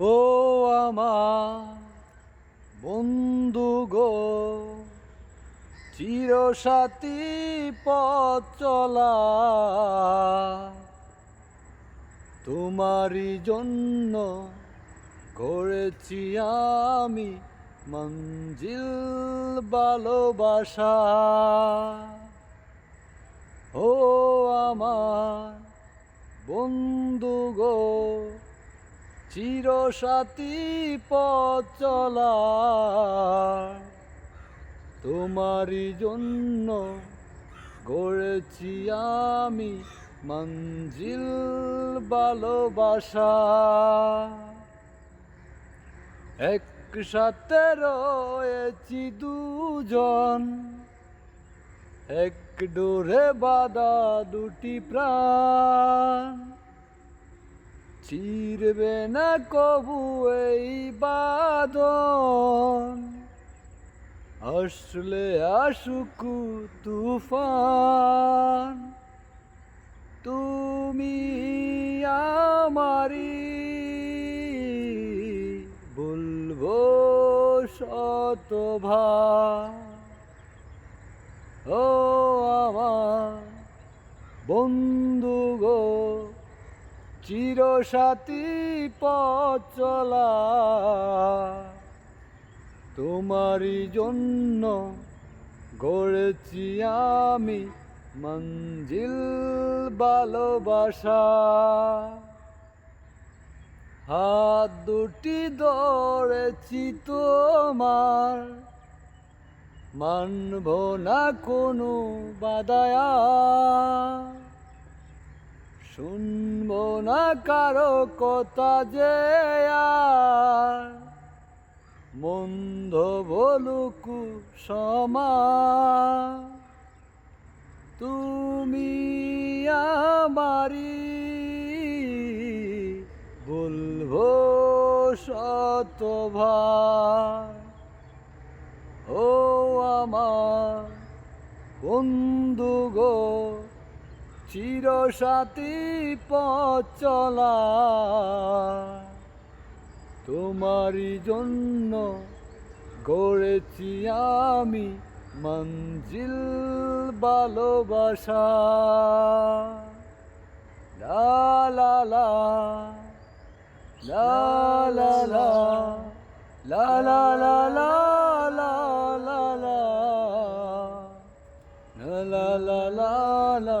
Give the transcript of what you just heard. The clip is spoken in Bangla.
ও আমার বন্ধু গো, চিরসাথী পথ চলা। তোমারই জন্য করেছি আমি মঞ্জিল ভালোবাসা। ও আমার বন্ধু গো চিরসাথী পথ চলা। তোমারই জন্য গড়েছি আমি মঞ্জিল ভালোবাসা। একসাথে রয়েছি দুজন। এক ডোরে বাদা দুটি প্রাণ। চিরবে না কবু এই বাদন। আসলে আসুকু তুফান। তুমি আমারি বলব শতভা ও আমার বন্ধু গো চিরসাথী পথ চলা। তোমারই জন্য গড়েছি আমি মঞ্জিল ভালোবাসা। হাত দুটি ধরেছি তোমার। মানব না কোনো বাদায়া শুনব না কারও কথা যে মন্দ বলুকু তুমি আমারি বলব শতভার ও আমার বন্ধু গো চিরসাথী পথ চলা তোমারই জন্য গড়েছি আমি মঞ্জিল ভালোবাসা লা লা লা লা লা লা লা লা লা লা লা লা লা